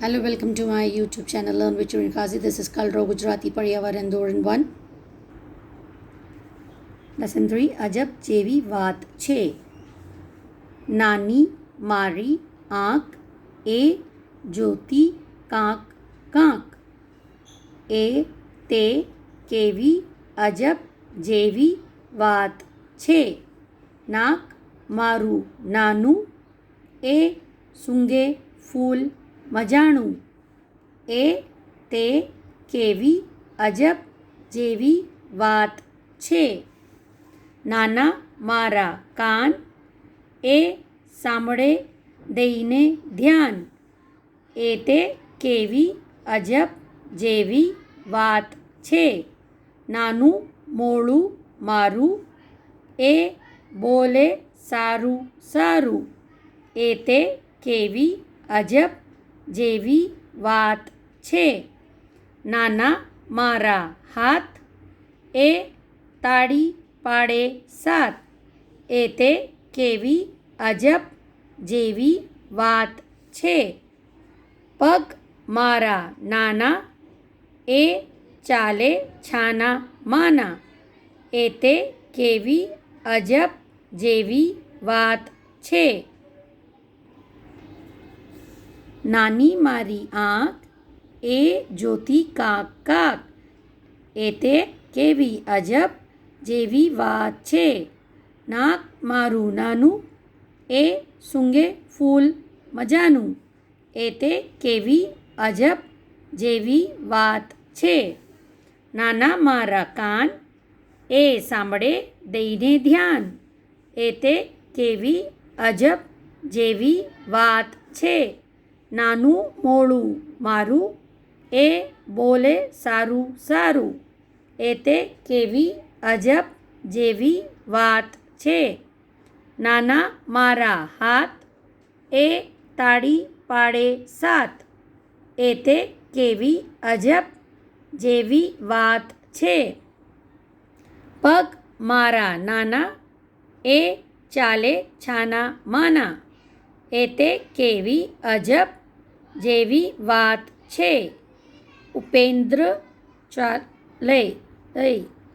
Hello, welcome to my YouTube channel Learn with Churin Kazi. This is Kalro Gujarati Paryavaran Dhoran 1. Lesson three અજબ જેવી વાત છે નાની મારી આંખ એ જોતી કાંક કાંક એ તે કેવી અજબ જેવી વાત છે નાક મારું નાનું એ સૂંઘે ફૂલ મજાણું. એ તે કેવી અજબ જેવી વાત છે. નાના મારા કાન એ સાંભળે દઈને ધ્યાન. એ તે કેવી અજબ જેવી વાત છે. નાનું મોડું મારું એ બોલે સારું સારું. એ તે કેવી અજબ જેવી વાત છે. નાના મારા હાથ એ તાળી પાડે સાત એ તે કેવી અજબ જેવી વાત છે. પગ મારા નાના, એ ચાલે છાના માના. એ તે કેવી અજબ જેવી વાત છે. નાની મારી આંખ, એ જોતી કાક કાક. એ તે કેવી અજબ જેવી વાત છે. નાક મારું નાનું, એ સૂંઘે ફૂલ મજાનું. એ તે કેવી અજબ જેવી વાત છે. નાના મારા કાન, એ સાંભળે દઈને ધ્યાન. એ તે કેવી અજબ જેવી વાત છે. નાનું મોડું મારું એ બોલે સારું સારું એ તે કેવી અજબ જેવી વાત છે નાના મારા હાથ એ તાળી પાડે સાત એ તે કેવી અજબ જેવી વાત છે પગ મારા નાના એ ચાલે છાના માના એ તે કેવી અજબ જેવી વાત છે. ઉપેન્દ્ર ચાલે લઈ